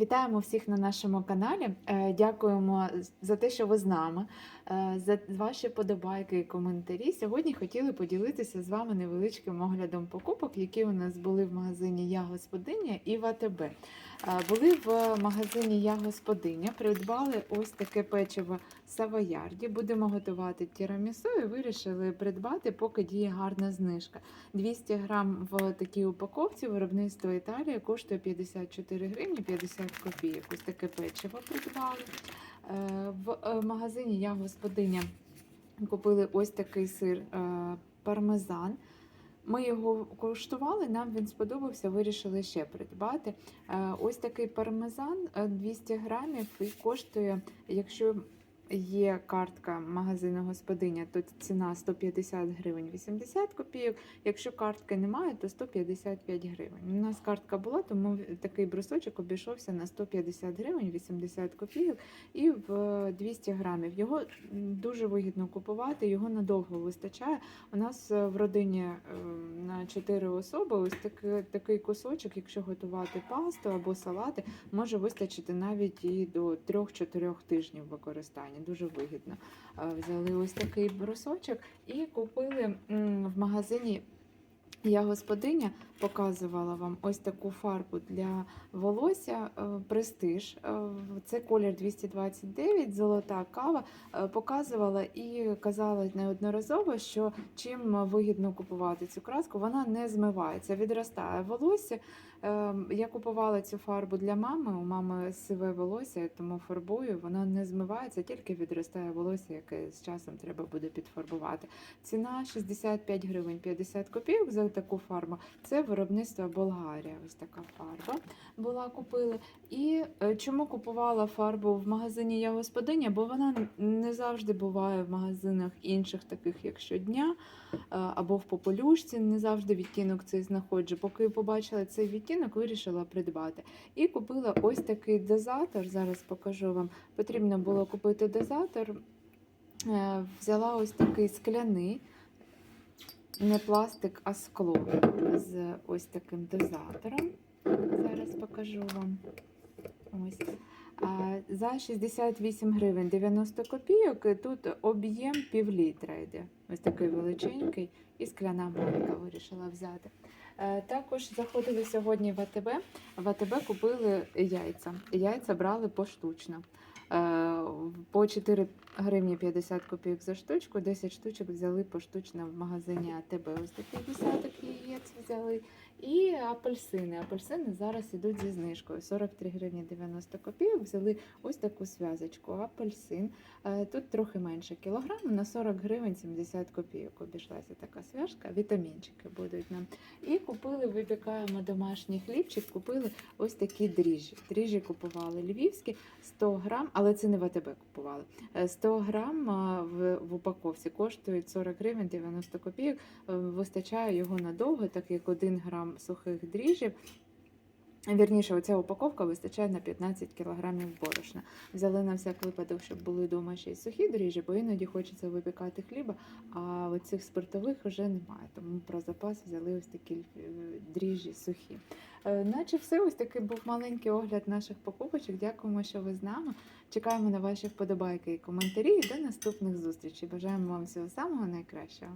Вітаємо всіх на нашому каналі. Е, Дякуємо за те, що ви з нами, е, за ваші подобайки і коментарі. Сьогодні хотіли поділитися з вами невеличким оглядом покупок, які у нас були в магазині Я Господиня і в АТБ. Були в магазині Я Господиня, придбали ось таке печиво Савоярді. Будемо готувати тірамісу і вирішили придбати, поки діє гарна знижка. 200 грам в такій упаковці виробництво Італія коштує 54 гривні 50 копійок. Ось таке печиво придбали. Е, В е, магазині я господиня купили ось такий сир е, пармезан. Ми його коштували, нам він сподобався, вирішили ще придбати. Е, Ось такий пармезан е, 200 грамів і коштує, якщо є картка магазину господиня, то ціна 150 гривень 80 копійок. Якщо картки немає, то 155 гривень. У нас картка була, тому такий брусочок обійшовся на 150 гривень 80 копійок і в 200 грамів. Його дуже вигідно купувати, його надовго вистачає. У нас в родині е, на 4 особи ось такий, такий кусочок, якщо готувати пасту або салати, може вистачити навіть і до 3-4 тижнів використання. Дуже вигідно. Взяли ось такий брусочок і купили в магазині. Я господиня показувала вам ось таку фарбу для волосся е, Престиж. Е, Це колір 229, золота кава. Е, Показувала і казала неодноразово, що чим вигідно купувати цю краску, вона не змивається, відростає волосся. Я купувала цю фарбу для мами. У мами сиве волосся, тому фарбую. Вона не змивається, тільки відростає волосся, яке з часом треба буде підфарбувати. Ціна 65 гривень 50 копійок таку фарбу. Це виробництво Болгарія. Ось така фарба була купили. І е, чому купувала фарбу в магазині Я господиня? Бо вона не завжди буває в магазинах інших, таких як щодня, е, або в попелюшці. Не завжди відтінок цей знаходжу. Поки побачила цей відтінок, вирішила придбати. І купила ось такий дозатор. Зараз покажу вам. Потрібно було купити дозатор. Е, Взяла ось такий скляний, не пластик, а скло з ось таким дозатором. Зараз покажу вам. Ось. За 68 гривень 90 копійок. Тут об'єм пів літра йде. Ось такий величенький і скляна банка вирішила взяти. Е, Також заходили сьогодні в АТБ. В АТБ купили яйця. Яйця брали поштучно. По 4 гривні 50 копійок за штучку, 10 штучок взяли поштучно в магазині АТБ. Ось такий десяток яєць взяли. І апельсини. Апельсини зараз ідуть зі знижкою. 43 гривні 90 копійок. Взяли ось таку зв'язочку. Апельсин. Е, Тут трохи менше кілограму, на 40 гривень 70 копійок обійшлася така свяжка. Вітамінчики будуть нам. І купили, випікаємо домашній хлібчик, купили ось такі дріжджі. Дріжджі купували львівські 100 грам, але це не в АТБ купували. Е, 100 грам в, в упаковці коштують 40 гривень 90 копійок. Е, Вистачає його надовго, так як 1 грам сухих дріжджів. Вірніше, оця упаковка вистачає на 15 кілограмів борошна. Взяли на всяк випадок, щоб були вдома ще й сухі дріжджі, бо іноді хочеться випікати хліба, а оцих спиртових вже немає. Тому про запас взяли ось такі е, дріжджі сухі. Е, Наче все, ось такий був маленький огляд наших покупочок. Дякуємо, що ви з нами. Чекаємо на ваші вподобайки і коментарі. І до наступних зустрічей. Бажаємо вам всього самого найкращого.